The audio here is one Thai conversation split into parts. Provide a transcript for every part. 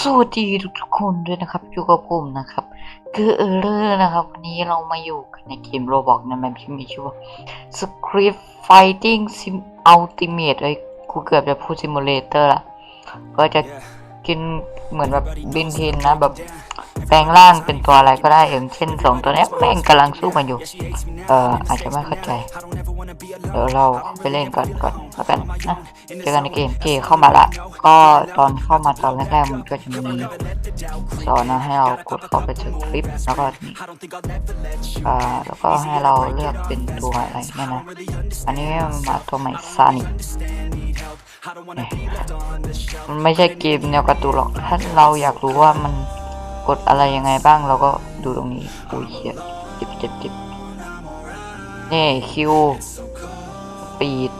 สวัสดีทุกๆคนด้วยนะครับอยู่กับผมนะครับคือเออร์เลอร์นะครับ วันนี้เรามาอยู่กันในเกมโรบอกนะแมปที่มีชื่อว่า Script Fighting Sim Ultimate เอ้ยกูเกือบจะพูด Simulator ละก็จะกินเหมือนแบบบินเทนนะแบบ แปลงร่างเป็นตัวอะไรก็ได้เองเช่นสองตัวนี้แม่งกำลังสู้กันอยู่ เอ่ออาจจะไม่เข้าใจ เดี๋ยวเราไปเล่นก่อนก่อนแล้วกันนะเจอกันในเกมเกเข้ามาละ ก็ตอนเข้ามาตอนแรกๆมันก็จะมีสอนนะให้เรากดเข้าไปถึงคลิปแล้วก็นี่อ่าแล้วก็ให้เราเลือกเป็นตัวอะไรเนี่ยนะอันนี้มาตัวใหม่ซานิมันไม่ใช่เกมแนวการ์ตูนหรอก ถ้าเราอยากรู้ว่ามัน กดอะไรยังไงบ้างเราก็ดูตรงนี้อุ้ยเขียจิบเจิบเจิบนี่คิวปีด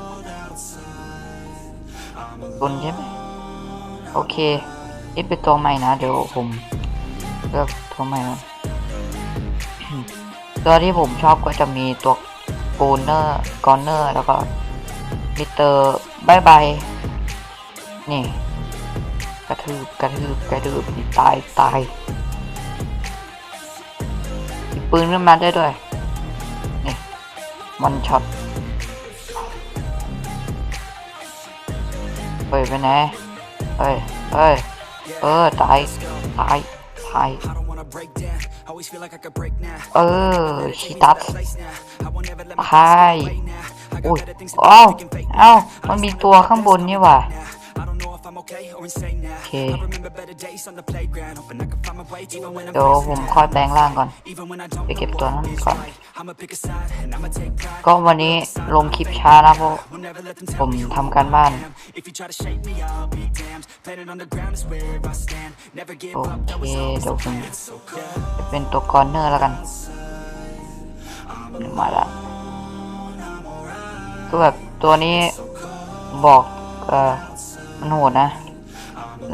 บนใช่ไหมโอเคนี่เป็นตัวใหม่นะ เดี๋ยวผมเลือกตัวใหม่นะตัวที่ผมชอบก็จะมีตัวโกนเนอร์กอนเนอร์แล้วก็มิเตอร์บายบายนี่ กระทืบ กระทืบ กระทืบตาย ตาย ปืนขึ้นมาได้ด้วย นี่วันช็อตเฮ้ยไปไหนเฮ้ยเฮ้ยเออ ตาย ตาย ตาย เออชิตัสตายอุ้ยอ้าวเอ้ามันมีตัวข้างบนนี่หว่าโอ เคเดี๋ยวผมค่อยแปลงร่างก่อน ไปเก็บตัวนั้นก่อน ก็วันนี้ลงคลิปช้านะเพราะผมทำการบ้าน โอเคเดี๋ยวผมจะเป็นตัวกอนเนอร์แล้วกันมาละก็แบบตัวนี้บอก เออ มันโหดนะ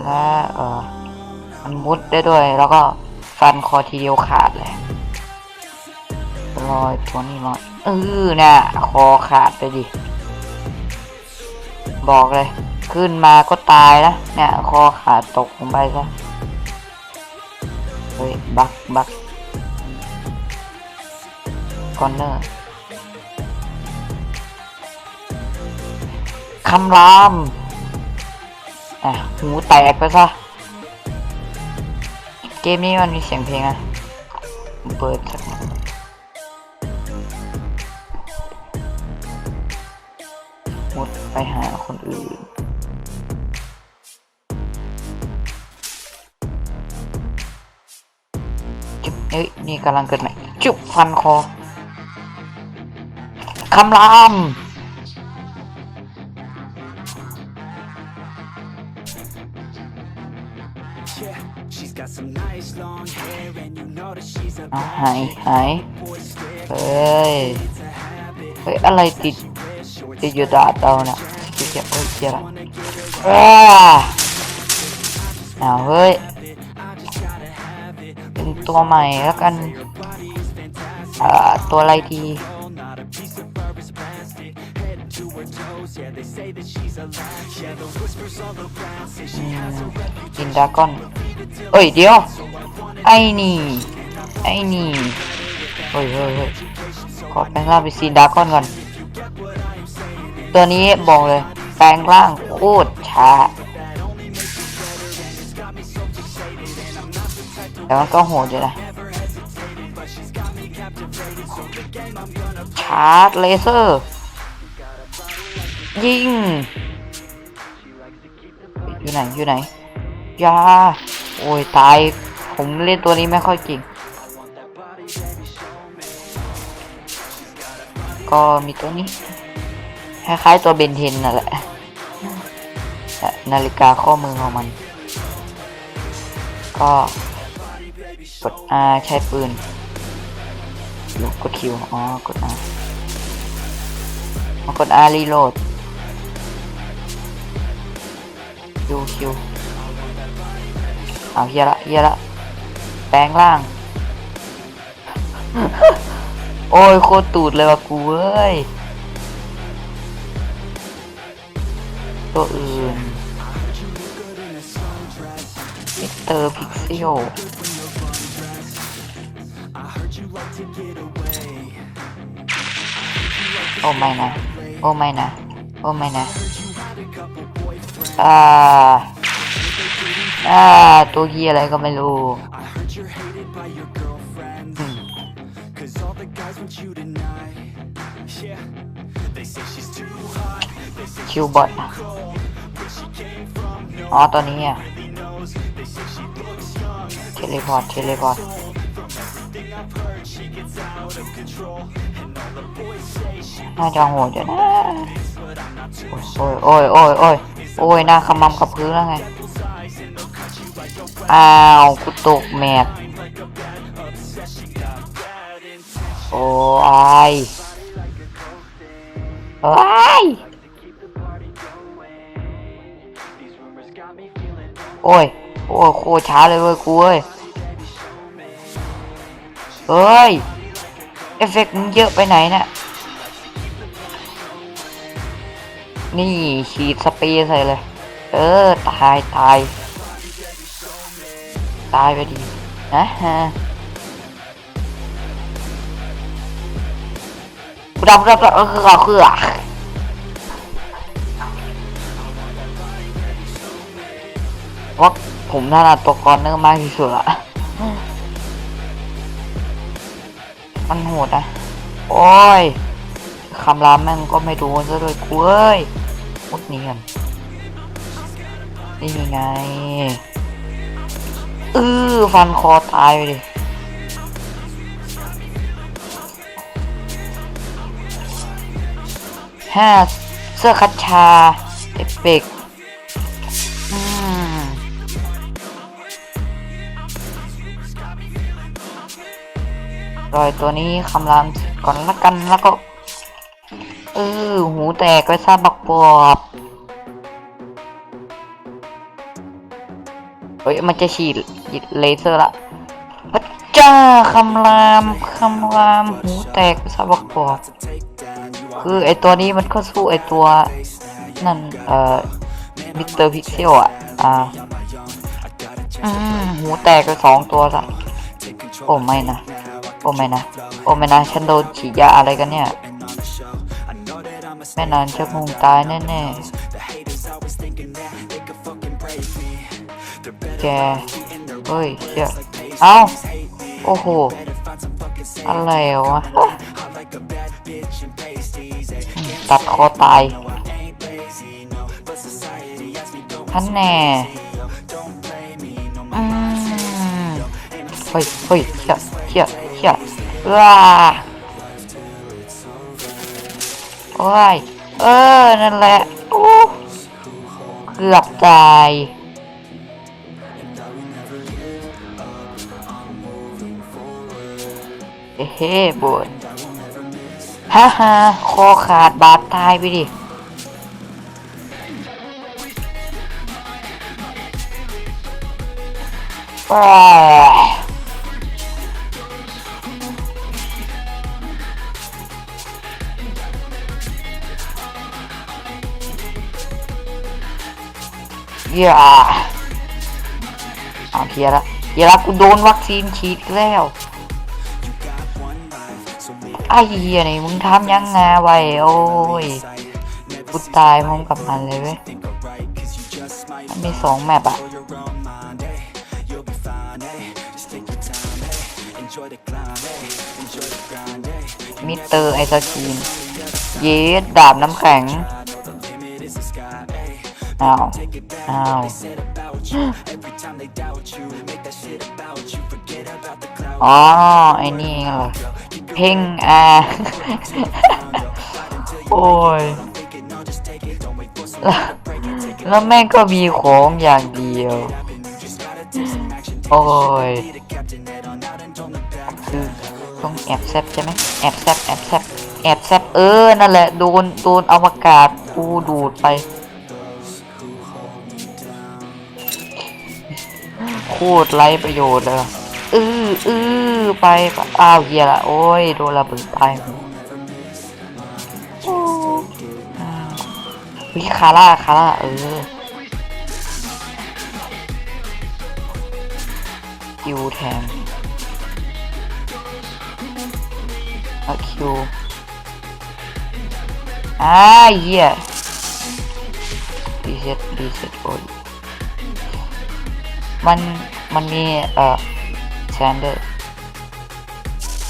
และเออมันมุดได้ด้วย แล้วก็ฟันคอทีเดียวขาดเลยรอยตัวนี้รอยเออเนี่ยคอขาดไปดิ บอกเลย ขึ้นมาก็ตายนะ เนี่ยคอขาดตกลงไปซะ เฮ้ย บักบักคอนเนอร์คำราม อะหูแตกไปซะ เกมนี้มันมีเสียงเพลงอะเปิดสักหมุดไปหาคนอื่นจุ๊บเอ้ยนี่กำลังเกิดใหม่จุ๊บฟันคอคำราม หายหายเฮ้ย เฮ้ย อะไรติดติดอยู่ดาดเราเนี่ยติดเจ็บเฮ้ยเจ็บละอ้าอ้าวเฮ้ย เป็นตัวใหม่แล้วกันอ่าตัวอะไรดีอินดากอน เอ้ยเดี๋ยว ไอ้นี่ ไอ้นี่เฮ้ยเฮ้ยเฮ้ยขอแปลงร่างเป็นซีดรากอนก่อน ตัวนี้บอกเลย แปลงร่างโคตรช้า แต่มันก็โหดอยู่นะชาร์จเลเซอร์ ยิง อยู่ไหน อยู่ไหนยาโอ้ย ตาย ผมเล่นตัวนี้ไม่ค่อยเก่ง ก็มีตัวนี้ คล้ายๆตัวเบนเทนนั่นแหละ นาฬิกาข้อมือของมัน ก็กด R ใช้ปืนหรือกดคิวอ๋อ กด R มากด R รีโหลดคิวคิวเอาเฮียละเฮียละ แปลงร่าง โอ้ยโคตรตูดเลยว่ะกูเอ้ย ตัวอื่นมิสเตอร์พิกเซลโอ้ไม่นะ โอ้ไม่นะ โอ้ไม่นะ อ่า อ่า ตัวเฮียอะไรก็ไม่รู้ คิวบอทอ๋อตัวนี้อะ เทเลพอร์ต เทเลพอร์ต น่าจะโหดอยู่นะ โอ้ยโอ้ยโอ้ยโอ้ยโอ้ยหน้าขมำกับพื้นแล้วไง อ้าว กูตกแมป โอ้ยโอ้ยโอ้ย โอ้ยโคตรช้าเลยเว้ยกูเอ้ย เฮ้ย เอฟเฟกต์มึงเยอะไปไหนนะี่ยนี่ฉีดสเปรย์ใส่เลย เออ ตาย ตาย ตายไปดีนะฮะ ดับดับดับเออคือคือว่าผมถนัดตัวกรเนอร์มากที่สุดละมันโหดนะ โอ้ยคำรามแม่งก็ไม่ดนซะด้วยกูเอ้ยมุดหนี้กันนี่ไงเออฟันคอตายไปดิ ห้าเสื้อคัชชา เอฟเฟกรอยตัวนี้คำรามก่อนละกันแล้วก็ เออ หูแตกไปซะบักปอบเฮ้ย มันจะฉีดเลเซอร์ละพระเจ้าคำราม คำราม หูแตกไปซะบักปอบ คือไอตัวนี้มันก็สู้ไอตัวนั่นเอ่อมิสเตอร์พิกเซลอะ อ่าหูแตกไปสองตัวละโอ้ไม่นะ โอ้ไม่นะ โอ้ไม่นะ ฉันโดนฉีดยาอะไรกันเนี่ย แม่นานจะคงตายแน่ๆ แก เฮ้ยเชี่ยเอ้า โอ้โห อะไรวะ ตัดคอตายท่านแน่อืมเฮ้ยเฮ้ยเชี่ยเชี่ยเชี่ยว้าโอ้ยเออ นั่นแหละโอ้เกือบตายเฮ้เฮ้บน ฮ่าฮ่าคอขาดบาดตายไปดิว้ายอย่าเอาเฮียละเฮียละกูโดนวัคซีนฉีดแล้ว ไอ้เฮียนี่มึงทำยังไงไว้โอ้ยกูตายพร้อมกับมันเลยเว้ยมันมีสองแมปอะมิสเตอร์ไอศครีมเยสดาบน้ำแข็งอ้าวอ้าวอ๋อไอ้นี่เองเหรอ เพ่งอ่าโอ้ยแล้วแม่งก็มีของอย่างเดียว โอ้ยคือต้องแอบแซบใช่ไหมแอบแซบแอบแซบแอบแซบเออ นั่นแหละ โดน โดนอวกาศกูดูดไป โคตรไร้ประโยชน์เลย อืออือไปปะอ้าวเฮียละโอ้ยโดนระเบิดตายวิคาร่าคาร่าเออคิวแทนอาคิวอ่าเหี้ยรีเซ็ตรีเซ็ตโอ้ยมัน มันมีเอ่อ แซนเดอร์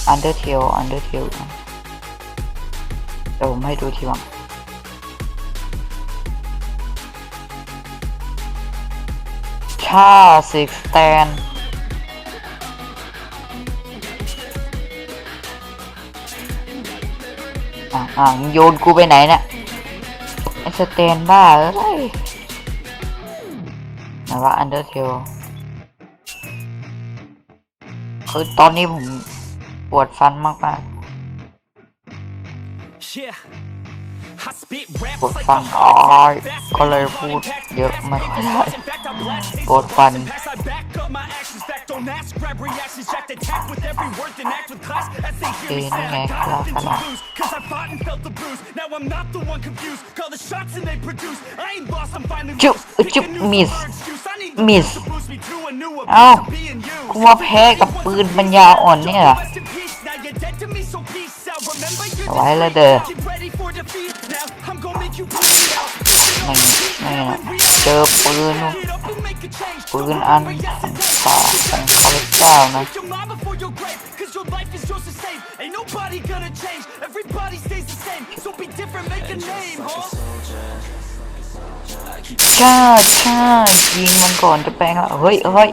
อันเดอร์เทลอันเดอร์เทลเดี๋ยวผมให้ดูทีหลังชาสิกสแตนอะอะมึงโยนกูไปไหนเนี่ยไอสเตนบ้าเอ้ยไหนว่าอันเดอร์เทล คือตอนนี้ผมปวดฟันมากมากปวดฟันอ้อยก็เลยพูดเยอะไม่ค่อยได้ปวดฟัน Dude, man, Cause I fought and felt the bruise. Now I'm not the one confused. Call the shots and they produce. I ain't lost, I'm finally loose. Pick a new excuse. มิส เอ้ากลัวแพ้กับปืนปัญญาอ่อนเนี่ยเหรอไว้ล้วเด้อไม่ไม่นะเจอปืนปืนอันป่าของข้าพเจ้านะ ถ้าถ้ายิงมันก่อนจะแปลงอะเฮ้ยเฮ้ย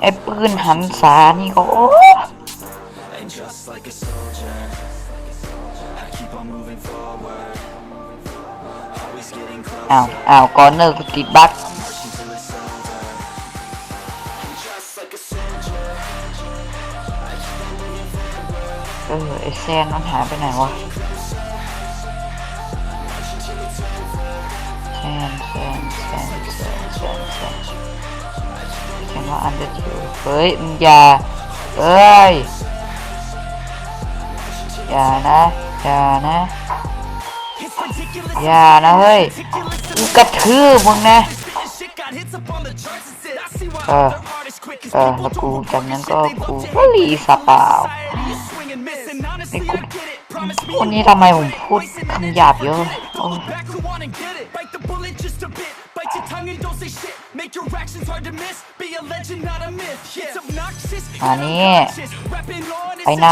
ไอ้ปืนหันสานี่ก็โอ้อ้าวอ้าวก่อนเนอร์กูติดบั๊เออไอแซนมันหายไปไหนวะ งแสงแสงแสงแสงจะมาอันเดียวเฮ้ยมึงอย่าเอ้ยอย่านะอย่านะอย่านะเฮ้ยกระทืบมึงนะเออเออแล้วกูจากนั้นก็กูก็รีสปาวไอ้กูวันนี้ทำไมผมพูดคำหยาบเยอะ อันนี้ไปไหน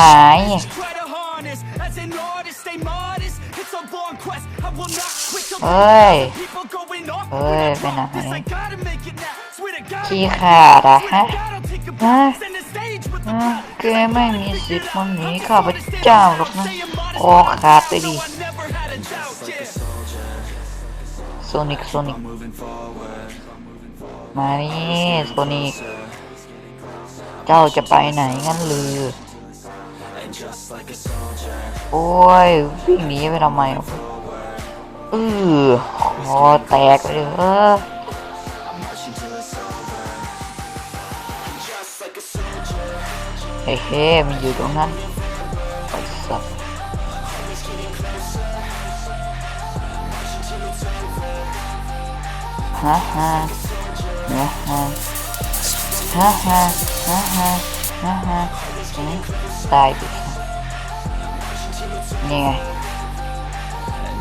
เอ้ยเอ้ยไปไหนขี้ขาดอะฮะฮะแกไม่มีสิทธิ์มันหนีข้าพเจ้าหรอกนะโอ้ขาดไปดิโซนิกโซนิก มานี่โซนิกเจ้าจะไปไหนงั้นหรือโอ้ยวิ่งหนีไปทำไมเออคอแตกไปเลยเออเฮ้เฮ้มันอยู่ตรงนั้นไปสับฮ่าฮ่า ฮ่าฮ่าฮ่าฮ่าฮ่าฮ่าฮ่าฮ่าตายไปนี่ไง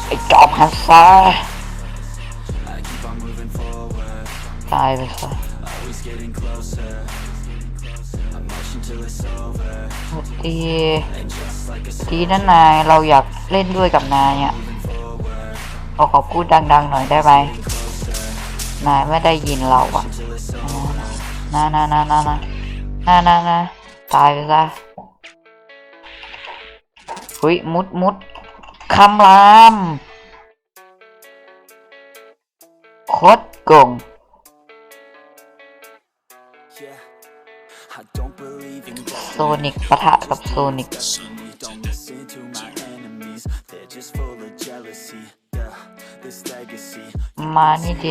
ไอ้จอบฮันซาตายไปซะ Always getting closer. I'm marching till it's over. สวัสดี And just like a สวัสดีนะนายเราอยากเล่นด้วยกับนายอะเราขอพูดดัง ๆ หน่อยได้ไหม นายไม่ได้ยินเราอะนะนะนะนะนะนานะนตายไปซะหุยมุดมุดคำรามโคตรกง โซนิกปะทะกับโซนิก มานี่เจ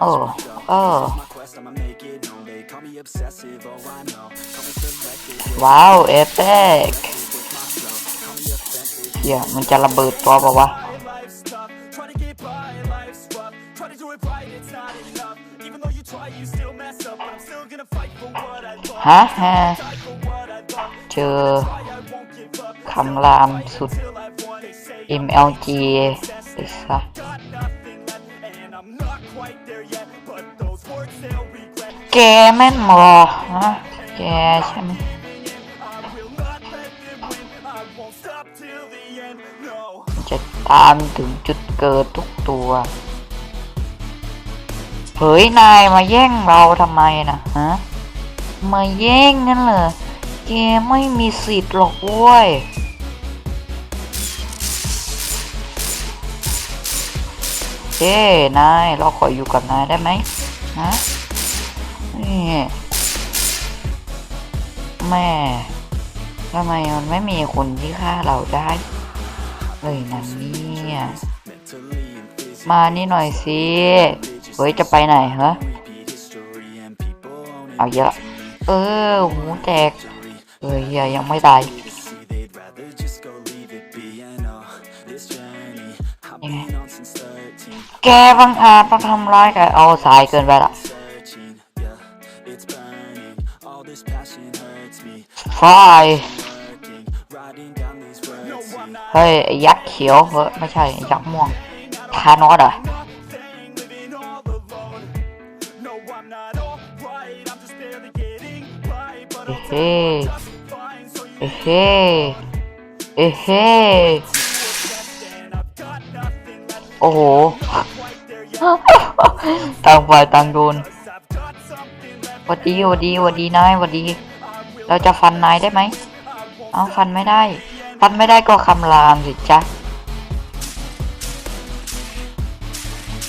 โอ้โอ้ว้าว เอฟเอกเฮียมันจะระเบิดตัวป่าวะฮะฮะเจอคำรามสุด MLG ไอ้สัส แกแม่นหมอฮะแกใช่ไหมจะตามถึงจุดเกิดทุกตัวเฮ้ยนายมาแย่งเราทำไมนะฮะ มาแย่งงั้นเหรอแกไม่มีสิทธิ์หรอกเว้ยเอ้นายเราขออยู่กับนายได้ไหมฮะ แม่ทำไมมันไม่มีคนที่ฆ่าเราได้เลยนะเนี่ย มานี่หน่อยสิ เฮ้ย จะไปไหนฮะ เอาเยอะเออหูแตกเฮ้ยยังไม่ตายแกบังอาจต้องทำร้ายกันเอาสายเกินไปละ พายเฮ้ยยักษ์เขียวเฮ้ยไม่ใช่ยักษ์ม่วงทานอสเหรอเฮ้เฮ้เฮ้โอ้โหต่างฝ่ายต่างโดนวัดดีวัดดีวัดดีนายวัดดี เราจะฟันนายได้ไหมเอาฟันไม่ได้ ฟันไม่ได้ก็คำรามสิจ๊ะ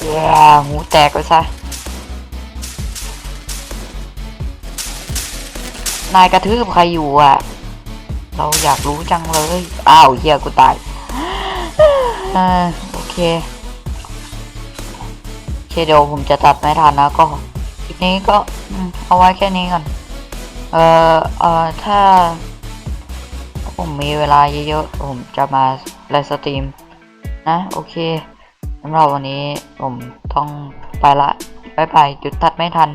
แย่หูแตกไปซะ นายกระทืบใครอยู่อะ เราอยากรู้จังเลย อ้าวเหี้ยกูตายอ่าโอเคโอเคเดี๋ยวผมจะตัดไม่ทันนะก็คลิปนี้ก็เอาไว้แค่นี้ก่อน เอ่อเอ่อถ้าผมมีเวลาเยอะๆ ผมจะมาไลฟ์สตรีมนะ โอเคสำหรับวันนี้ผมต้องไปละบายบายจุดตัดไม่ทัน